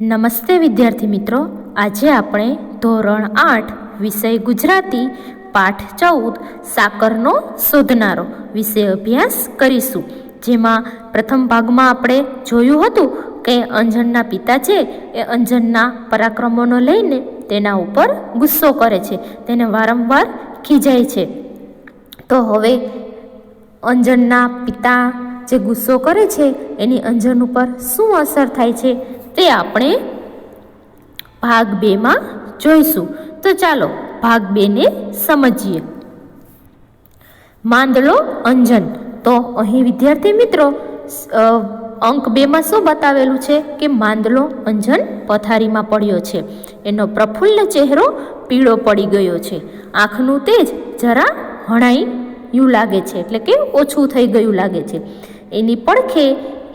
નમસ્તે વિદ્યાર્થી મિત્રો. આજે આપણે ધોરણ આઠ, વિષય ગુજરાતી, પાઠ ચૌદ, સાકરનો શોધનારો વિષય અભ્યાસ કરીશું. જેમાં પ્રથમ ભાગમાં આપણે જોયું હતું કે અંજનના પિતા છે એ અંજનના પરાક્રમોનો લઈને તેના ઉપર ગુસ્સો કરે છે. તેને વારંવાર ખીજાય છે. તો હવે અંજનના પિતા જે ગુસ્સો કરે છે, એની અંજન ઉપર શું અસર થાય છે? તે આપણે ભાગ બેમાં જોઈશું. તો ચાલો ભાગ બેને સમજીએ. માંદલો અંજન. તો અહીં વિદ્યાર્થી મિત્રો અંક બેમાં શું બતાવેલું છે? કે માંદલો અંજન પથારીમાં પડ્યો છે. એનો પ્રફુલ્લ ચહેરો પીળો પડી ગયો છે. આંખનું તેજ જરા હણાયું લાગે છે, એટલે કે ઓછું થઈ ગયું લાગે છે. એની પડખે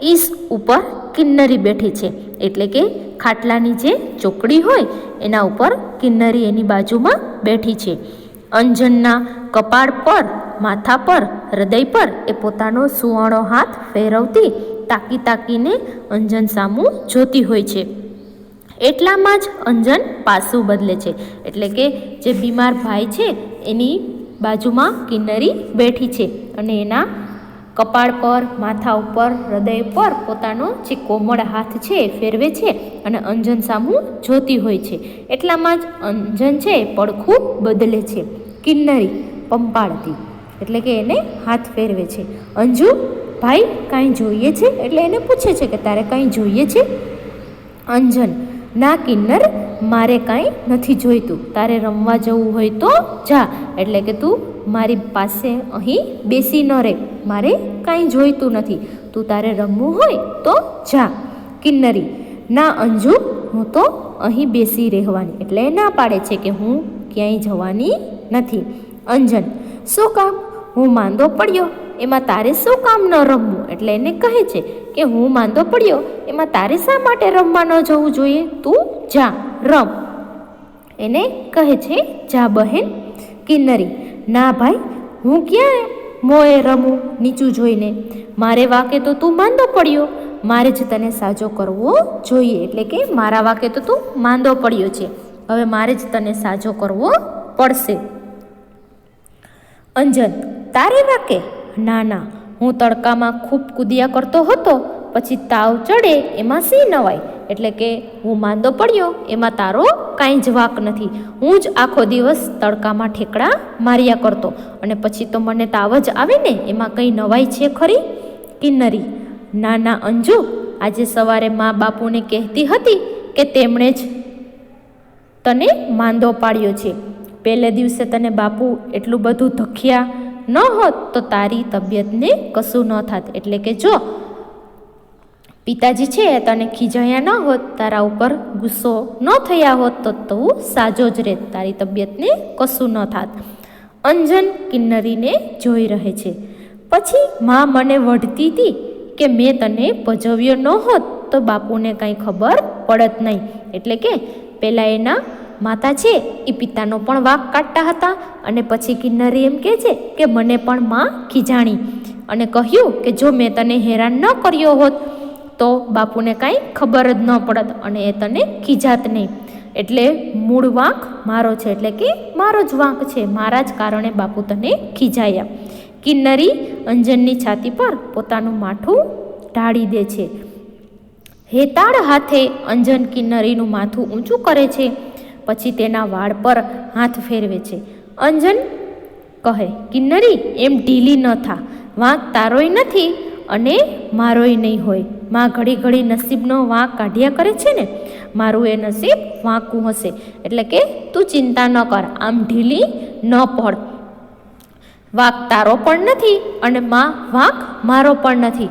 ઈસ ઉપર કિન્નરી બેઠી છે. એટલે કે ખાટલાની જે ચોકડી હોય, એના ઉપર કિન્નરી એની બાજુમાં બેઠી છે. અંજનના કપાળ પર, માથા પર, હૃદય પર એ પોતાનો સુવર્ણો હાથ ફેરવતી તાકી તાકીને અંજન સામું જોતી હોય છે. એટલામાં જ અંજન પાસું બદલે છે. એટલે કે જે બીમાર ભાઈ છે, એની બાજુમાં કિન્નરી બેઠી છે અને એના કપાળ પર, માથા ઉપર, હૃદય પર પોતાનો જે કોમળ હાથ છે, ફેરવે છે અને અંજન સામું જોતી હોય છે. એટલામાં જ અંજન છે, પડખું બદલે છે. કિન્નરી, પંપાળતી, એટલે કે એને હાથ ફેરવે છે. અંજુ, ભાઈ, કાંઈ જોઈએ છે? એટલે એને પૂછે છે કે, તારે કાંઈ જોઈએ છે? અંજન, ના કિન્નર, મારે કાંઈ નથી જોઈતું. તારે રમવા જવું હોય તો જા. એટલે કે તું મારી પાસે અહીં બેસી ન રહે મારે કાંઈ જોઈતું નથી. તું તારે રમવું હોય તો જા. કિન્નરી, ના અંજુ, હું તો અહીં બેસી રહેવાની. એટલે ના પાડે છે કે હું ક્યાંય જવાની નથી. અંજન, શું કામ? હું માંદો પડ્યો. એમાં તારે શું કામ ન રમવું? એટલે એને કહે છે કે હું માંદો પડ્યો. એમાં તારે શા માટે રમવા ન જવું જોઈએ? તું જા, રમ. એને કહે છે, જા બહેન. કિન્નરી, ના ભાઈ, હું ક્યાં મોએ રમું નીચું જોઈને, મારે વાકે તો તું માંદો પડ્યો. મારે જ તને સાજો કરવો જોઈએ. એટલે કે, મારા વાકે તો તું માંદો પડ્યો છે. હવે મારે જ તને સાજો કરવો પડશે. અંજન, તારે વાકે ના ના. હું તડકામાં ખૂબ કૂદિયા કરતો હતો. પછી તાવ ચડે, એમાં સી નવાય. એટલે કે હું માંદો પડ્યો, એમાં તારો કાંઈ જ વાક નથી. હું જ આખો દિવસ તડકામાં ઠેકડા માર્યા કરતો. અને પછી તો મને તાવ જ આવે ને, એમાં કંઈ નવાઈ છે ખરી? કિન્નરી. ના ના અંજુ, આજે સવારે મા બાપુને કહેતી હતી કે તેમણે જ તને માંદો પાડ્યો છે. પહેલે દિવસે તને બાપુ એટલું બધું ધખ્યા ન હોત તો તારી તબિયતને કશું ન થાત. એટલે કે જો પિતાજી છે, તને ખીજાયા ન હોત, તારા ઉપર ગુસ્સો ન થયા હોત, તો તું સાજો જ રહેત, તારી તબિયતને કશું ન થાત. અંજન કિન્નરીને જોઈ રહે છે. પછી મા મને વઢતી હતી કે મેં તને ભજવ્યો ન હોત, તો બાપુને કાંઈ ખબર પડત નહીં. એટલે કે પહેલાં એના માતા છે એ પિતાનો પણ વાક કાઢતા હતા અને પછી કિન્નરી એમ કહે છે કે મને પણ માં ખીજાણી. અને કહ્યું કે જો મેં તને હેરાન ન કર્યો હોત તો બાપુને કાંઈ ખબર જ ન પડત અને એ તને ખીજાત નહીં. એટલે મૂળ વાંક મારો છે, એટલે કે મારો જ વાંક છે, મારા જ કારણે બાપુ તને ખીજાયા. કિન્નરી અંજનની છાતી પર પોતાનું માથું ઢાળી દે છે. હેતાળ હાથે અંજન કિન્નરીનું માથું ઊંચું કરે છે, પછી તેના વાળ પર હાથ ફેરવે છે. અંજન કહે, કિન્નરી, એમ ઢીલી ન થા. વાંક તારોય નથી અને મારોય નહીં હોય. માં ઘડી ઘડી નસીબનો વાંક કાઢ્યા કરે છે ને, મારું એ નસીબ વાંકું હશે. એટલે કે તું ચિંતા ન કર, આમ ઢીલી ન પડ. વાંક તારો પણ નથી અને માં વાંક મારો પણ નથી.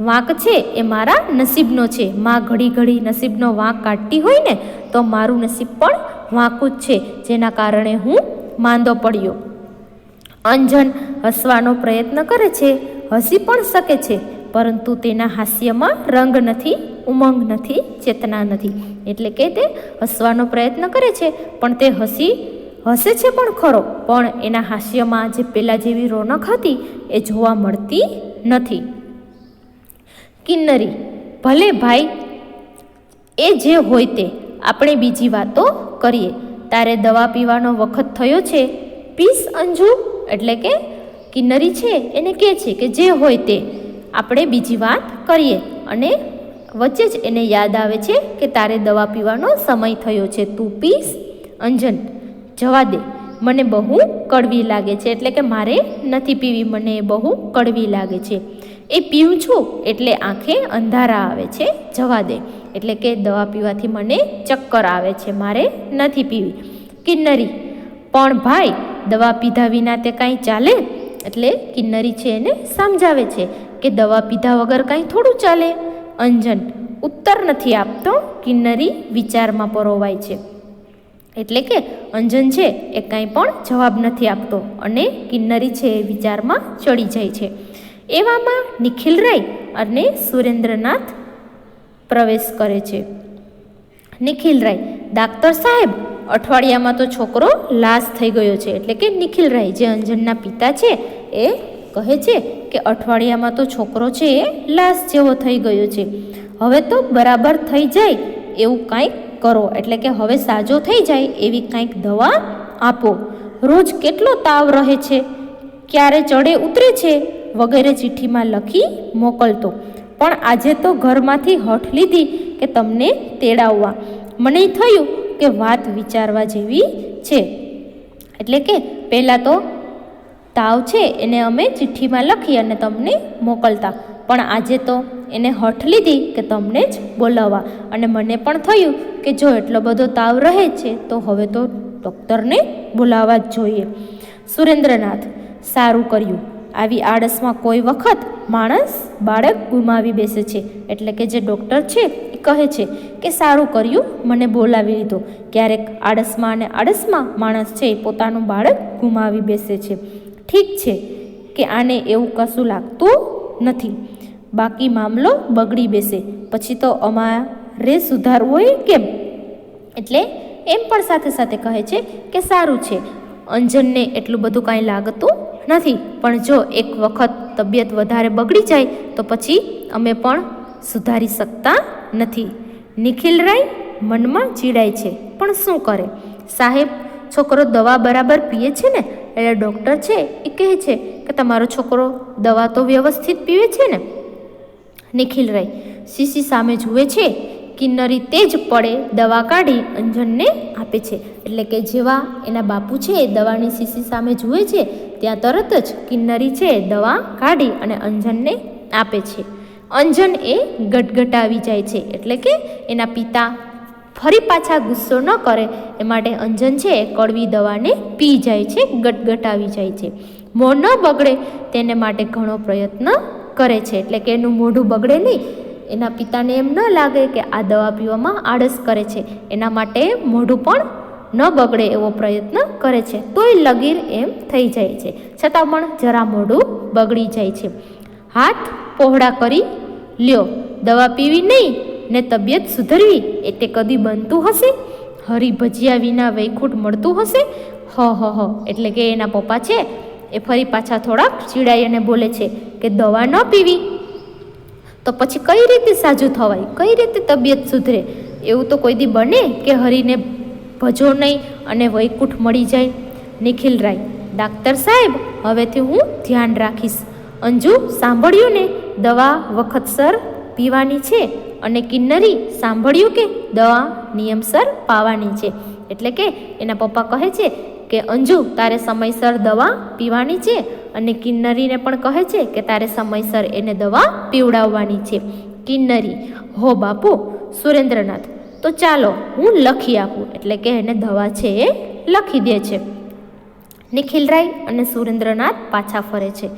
વાંક છે એ મારા નસીબનો છે. માં ઘડી ઘડી નસીબનો વાંક કાઢતી હોય ને, તો મારું નસીબ પણ વાંકું જ છે. જેના કારણે હું માંદો પડ્યો. અંજન હસવાનો પ્રયત્ન કરે છે. હસી પણ શકે છે, પરંતુ તેના હાસ્યમાં રંગ નથી, ઉમંગ નથી, ચેતના નથી. એટલે કે તે હસવાનો પ્રયત્ન કરે છે, પણ તે હસી, હસે છે પણ ખરો. પણ એના હાસ્યમાં જે પહેલાં જેવી રોનક હતી, એ જોવા મળતી નથી. કિન્નરી, ભલે ભાઈ, એ જે હોય તે, આપણે બીજી વાતો કરીએ. તારે દવા પીવાનો વખત થયો છે, પીસ અંજુ, એટલે કે કિન્નરી છે એને કહે છે કે જે હોય તે. આપણે બીજી વાત કરીએ. અને વચ્ચે જ એને યાદ આવે છે કે તારે દવા પીવાનો સમય થયો છે. તું પીસ, અંજન, જવા દે. મને બહુ કડવી લાગે છે. એટલે કે મારે નથી પીવી. મને બહુ કડવી લાગે છે. એ પીવું છું એટલે આંખે અંધારા આવે છે. જવા દે. એટલે કે દવા પીવાથી મને ચક્કર આવે છે. મારે નથી પીવી. કિન્નરી પણ ભાઈ, દવા પીધા વિના તે કાંઈ ચાલે? એટલે કિન્નરી છે એને સમજાવે છે કે દવા પીધા વગર કાંઈ થોડું ચાલે. અંજન ઉત્તર નથી આપતો કિન્નરી વિચારમાં પરોવાય છે. એટલે કે અંજન છે એ કાંઈ પણ જવાબ નથી આપતો અને કિન્નરી છે એ વિચારમાં ચડી જાય છે. એવામાં નિખિલ રાય અને સુરેન્દ્રનાથ પ્રવેશ કરે છે. નિખિલ રાય, ડાક્ટર સાહેબ અઠવાડિયામાં તો છોકરો લાશ થઈ ગયો છે, એટલે કે નિખિલ રાય, જે અંજનના પિતા છે, એ કહે છે કે અઠવાડિયામાં તો છોકરો છે એ લાશ જેવો થઈ ગયો છે. હવે તો બરાબર થઈ જાય એવું કાંઈક કરો, એટલે કે હવે સાજો થઈ જાય એવી કાંઈક દવા આપો. રોજ કેટલો તાવ રહે છે, ક્યારે ચડે ઉતરે છે, વગેરે ચિઠ્ઠીમાં લખી મોકલતો. પણ આજે તો ઘરમાંથી હઠ લીધી કે તમને તેડાવવા. મને થયું કે વાત વિચારવા જેવી છે. એટલે કે પહેલાં તો તાવ છે એને અમે ચિઠ્ઠીમાં લખી અને તમને મોકલતા. પણ આજે તો એને હઠ લીધી કે તમને જ બોલાવવા. અને મને પણ થયું કે જો એટલો બધો તાવ રહે છે, તો હવે તો ડૉક્ટરને બોલાવવા જ જોઈએ. સુરેન્દ્રનાથ, સારું કર્યું. આવી આળસમાં કોઈ વખત માણસ બાળક ગુમાવી બેસે છે. એટલે કે જે ડૉક્ટર છે, એ કહે છે કે સારું કર્યું, મને બોલાવી લીધો. ક્યારેક આળસમાં અને આળસમાં માણસ છે, એ પોતાનું બાળક ગુમાવી બેસે છે. ઠીક છે કે આને એવું કશું લાગતું નથી. બાકી મામલો બગડી બેસે. પછી તો અમારે સુધારવું હોય કેમ? એટલે એમ પણ સાથે સાથે કહે છે કે સારું છે. અંજનને એટલું બધું કાંઈ લાગતું નથી. પણ જો એક વખત તબિયત વધારે બગડી જાય, તો પછી અમે પણ સુધારી શકતા નથી. નિખિલ રાય મનમાં ચીડાય છે. પણ શું કરે? સાહેબ, છોકરો દવા બરાબર પીએ છે ને, એટલે ડૉક્ટર છે એ કહે છે કે તમારો છોકરો દવા તો વ્યવસ્થિત પીવે છે ને? નિખિલ રાય શીશી સામે જુએ છે કિન્નરી તે જ પડે દવા કાઢી અંજનને આપે છે. એટલે કે જેવા એના બાપુ છે, એ દવાની શીશી સામે જુએ છે, ત્યાં તરત જ કિન્નરી છે દવા કાઢી અને અંજનને આપે છે. અંજન એ ગટગટાવી જાય છે, એટલે કે એના પિતા ફરી પાછા ગુસ્સો ન કરે. એ માટે અંજન છે, એ કડવી દવાને પી જાય છે, ગટગટાવી જાય છે. મોં ન બગડે, તેને માટે ઘણો પ્રયત્ન કરે છે. એટલે કે એનું મોઢું બગડે નહીં. એના પિતાને એમ ન લાગે કે આ દવા પીવામાં આળસ કરે છે. એના માટે મોઢું પણ ન બગડે એવો પ્રયત્ન કરે છે. તોય લગીર એમ થઈ જાય છે. છતાં પણ જરા મોઢું બગડી જાય છે. હાથ પહોળા કરી, લ્યો, દવા પીવી નહીં, ને તબિયત સુધરવી, એ તે કદી બનતું હશે? હરી ભજીયા વિના વૈખૂટ મળતું હશે? હ હ હ, એટલે કે એના પપ્પા છે, એ ફરી પાછા થોડાક ચીડાઈ અને બોલે છે કે દવા ન પીવી. તો પછી કઈ રીતે સાજું થવાય? કઈ રીતે તબિયત સુધરે? એવું તો કોઈ દી બને કે હરીને ભજો નહીં અને વૈકુંઠ મળી જાય? નિખિલ રાય, ડાક્ટર સાહેબ, હવેથી હું ધ્યાન રાખીશ. અંજુ, સાંભળ્યું ને? દવા વખતસર પીવાની છે અને કિન્નરી, સાંભળ્યું કે? દવા નિયમસર પાવાની છે. એટલે કે એના પપ્પા કહે છે કે, અંજુ, તારે સમયસર દવા પીવાની છે અને કિન્નરીને પણ કહે છે કે તારે સમયસર એને દવા પીવડાવવાની છે. કિન્નરી, હો બાપુ, સુરેન્દ્રનાથ, તો ચાલો હું લખી આપું, એટલે કે એને દવા છે એ લખી દે છે. નિખિલરાય અને સુરેન્દ્રનાથ પાછા ફરે છે.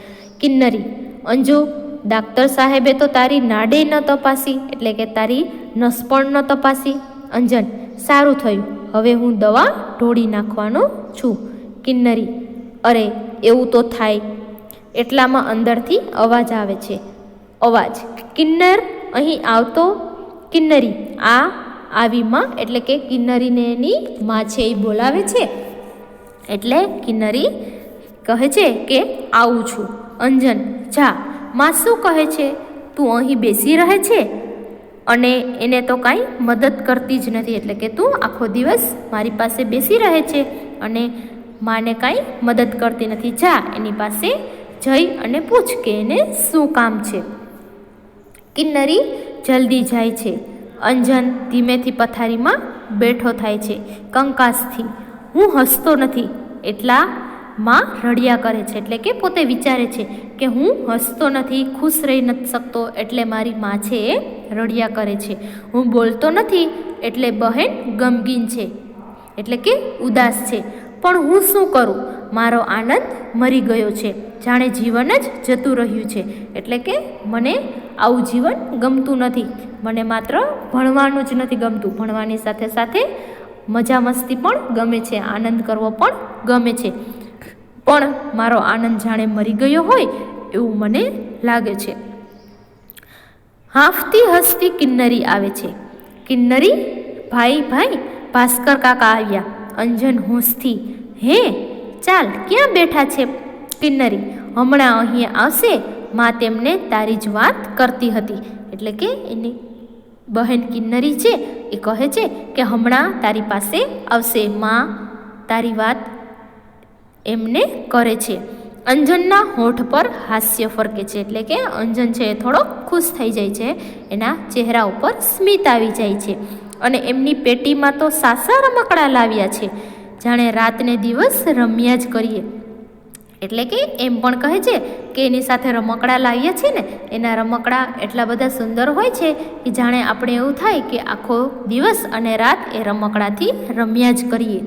કિન્નરી, અંજુ, ડાક્ટર સાહેબે તો તારી નાડે ન તપાસી, એટલે કે તારી નસ પણ ન તપાસી. અંજન, સારું થયું, હવે હું દવા ઢોળી નાખવાનો છું. કિન્નરી, અરે એવું તો થાય. એટલામાં અંદરથી અવાજ આવે છે. અવાજ. કિન્નર અહીં આવતો કિન્નરી. આ આવી માં એટલે કે કિન્નરીને એની માં છે એ બોલાવે છે. એટલે કિન્નરી કહે છે કે, આવું છું. અંજન, જા. માં શું કહે છે? તું અહીં બેસી રહે છે? અને એને તો કાંઈ મદદ કરતી જ નથી. એટલે કે તું આખો દિવસ મારી પાસે બેસી રહે છે. અને માને કાંઈ મદદ કરતી નથી. જા, એની પાસે જઈ અને પૂછ કે એને શું કામ છે. કિન્નરી જલ્દી જાય છે. અંજન ધીમેથી પથારીમાં બેઠો થાય છે. કંકાસથી, હું હસતો નથી. એટલા માં રડિયા કરે છે. એટલે કે પોતે વિચારે છે કે હું હસતો નથી, ખુશ રહી નથી શકતો, એટલે મારી માં છે એ રડિયા કરે છે. હું બોલતો નથી, એટલે બહેન ગમગીન છે. એટલે કે ઉદાસ છે. પણ હું શું કરું? મારો આનંદ મરી ગયો છે. જાણે જીવન જ જતું રહ્યું છે. એટલે કે મને આવું જીવન ગમતું નથી. મને માત્ર ભણવાનું જ નથી ગમતું. ભણવાની સાથે સાથે મજા મસ્તી પણ ગમે છે. આનંદ કરવો પણ ગમે છે. પણ મારો આનંદ જાણે મરી ગયો હોય એવું મને લાગે છે. હાંફતી હસતી કિન્નરી આવે છે. કિન્નરી ભાઈ ભાઈ ભાસ્કર કાકા આવ્યા. અંજન હોંશથી, હે, ચાલ, ક્યાં બેઠા છે કિન્નરી હમણાં અહીંયા આવશે, માં તેમને તારી જ વાત કરતી હતી. એટલે કે એની બહેન કિન્નરી છે, એ કહે છે કે, હમણાં તારી પાસે આવશે, માં તારી વાત એમને કરે છે. અંજનના હોઠ પર હાસ્ય ફરકે છે, એટલે કે અંજન છે એ થોડો ખુશ થઈ જાય છે, એના ચહેરા ઉપર સ્મિત આવી જાય છે. અને એમની પેટીમાં તો સાસા રમકડા લાવ્યા છે. જાણે રાતને દિવસ રમ્યા જ કરીએ. એટલે કે એમ પણ કહે છે કે એની સાથે રમકડા લાવીએ છીએ ને, એના રમકડા એટલા બધા સુંદર હોય છે કે જાણે આપણે એવું થાય કે આખો દિવસ અને રાત એ રમકડાથી રમ્યા જ કરીએ.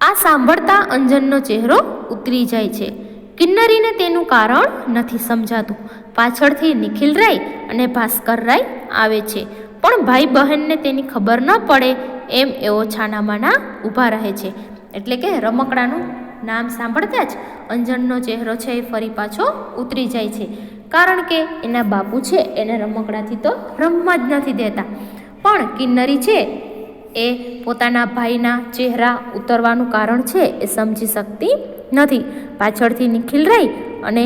આ સાંભળતા અંજનનો ચહેરો ઉતરી જાય છે. કિન્નરીને તેનું કારણ નથી સમજાતું. પાછળથી નિખિલ રાય અને ભાસ્કર રાય આવે છે. પણ ભાઈ બહેનને તેની ખબર ન પડે, એમ એવો છાનામાના ઊભા રહે છે. એટલે કે રમકડાનું નામ સાંભળતા જ અંજનનો ચહેરો છે એ ફરી પાછો ઉતરી જાય છે. કારણ કે એના બાપુ છે, એને રમકડાથી તો રમવા જ નથી દેતા. પણ કિન્નરી છે, એ પોતાના ભાઈના ચહેરા ઉતરવાનું કારણ છે એ સમજી શકતી નથી. પાછળથી નિખિલ રહી અને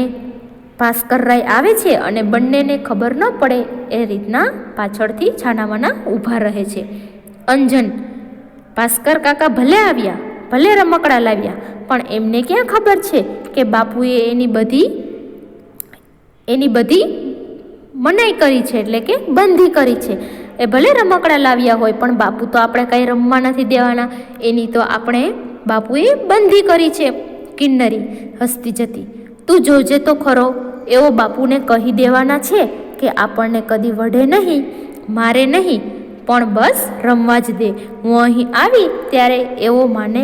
ભાસ્કર રાય આવે છે અને બંનેને ખબર ન પડે, એ રીતના પાછળથી છાનામાના ઊભા રહે છે. અંજન, ભાસ્કર કાકા ભલે આવ્યા, ભલે રમકડા લાવ્યા, પણ એમને ક્યાં ખબર છે કે બાપુએ એની બધી એની બધી મનાઈ કરી છે, એટલે કે બંધી કરી છે. એ ભલે રમકડા લાવ્યા હોય, પણ બાપુ તો આપણે કંઈ રમવા નથી દેવાના. એની તો આપણે બાપુએ બંધી કરી છે. કિન્નરી, હસતી જતી તું જોજે તો ખરો. એવો બાપુને કહી દેવાના છે કે આપણને કદી વઢે નહીં, મારે નહીં, પણ બસ રમવા જ દે. હું અહીં આવી ત્યારે એવો માને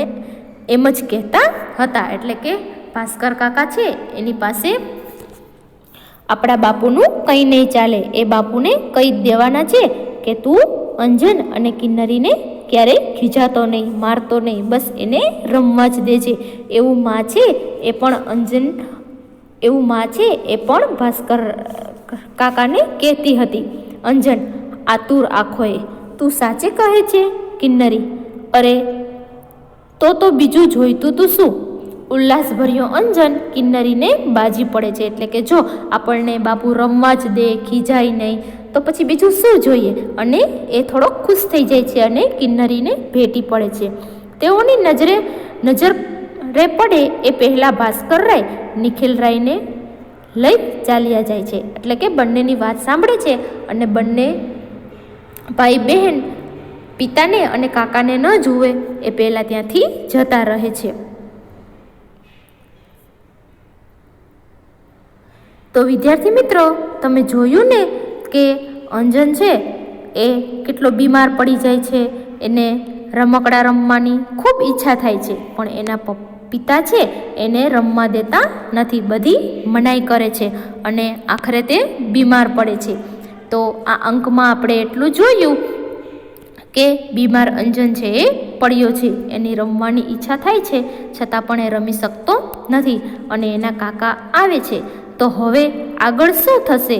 એમ જ કહેતા હતા. એટલે કે ભાસ્કર કાકા છે એની પાસે આપણા બાપુનું કંઈ નહીં ચાલે. એ બાપુને કહી દેવાના છે કે તું અંજન અને કિન્નરીને ક્યારેય ખીજાતો નહીં, મારતો નહીં. બસ એને રમવા જ દેજે. એવું માં છે એ પણ અંજન એવું માં છે એ પણ ભાસ્કર કાકાને કહેતી હતી. અંજન આતુર આંખોએ તું સાચે કહે છે કિન્નરી અરે, તો તો બીજું જોઈતું તું શું? ઉલ્લાસભર્યો અંજન કિન્નરીને બાજી પડે છે એટલે કે જો આપણને બાપુ રમવા જ દે, ખીજાય નહીં, તો પછી બીજું શું જોઈએ? અને એ થોડો ખુશ થઈ જાય છે અને કિન્નરીને ભેટી પડે છે. તેઓની નજરે નજર રે પડે એ પહેલાં ભાસ્કર રાય નિખિલ રાયને લઈ ચાલ્યા જાય છે. એટલે કે બંનેની વાત સાંભળે છે અને બંને ભાઈ બહેન પિતાને અને કાકાને ન જુએ એ પહેલાં ત્યાંથી જતા રહે છે. તો વિદ્યાર્થી મિત્રો, તમે જોયું ને કે અંજન છે એ કેટલો બીમાર પડી જાય છે, એને રમકડા રમવાની ખૂબ ઈચ્છા થાય છે, પણ એના પિતા છે, એને રમવા દેતા નથી. બધી મનાઈ કરે છે અને આખરે તે બીમાર પડે છે. તો આ અંકમાં આપણે એટલું જોયું કે બીમાર અંજન છે એ પડ્યો છે. એની રમવાની ઈચ્છા થાય છે, છતાં પણ એ રમી શકતો નથી અને એના કાકા આવે છે. તો હવે આગળ શું થશે?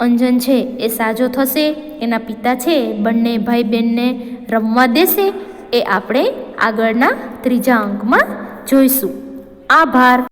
અંજન છે એ સાજો થશે, એના પિતા છે, બંને ભાઈ બહેનને રમવા દેશે એ આપણે આગળના ત્રીજા અંકમાં જોઈશું. આભાર.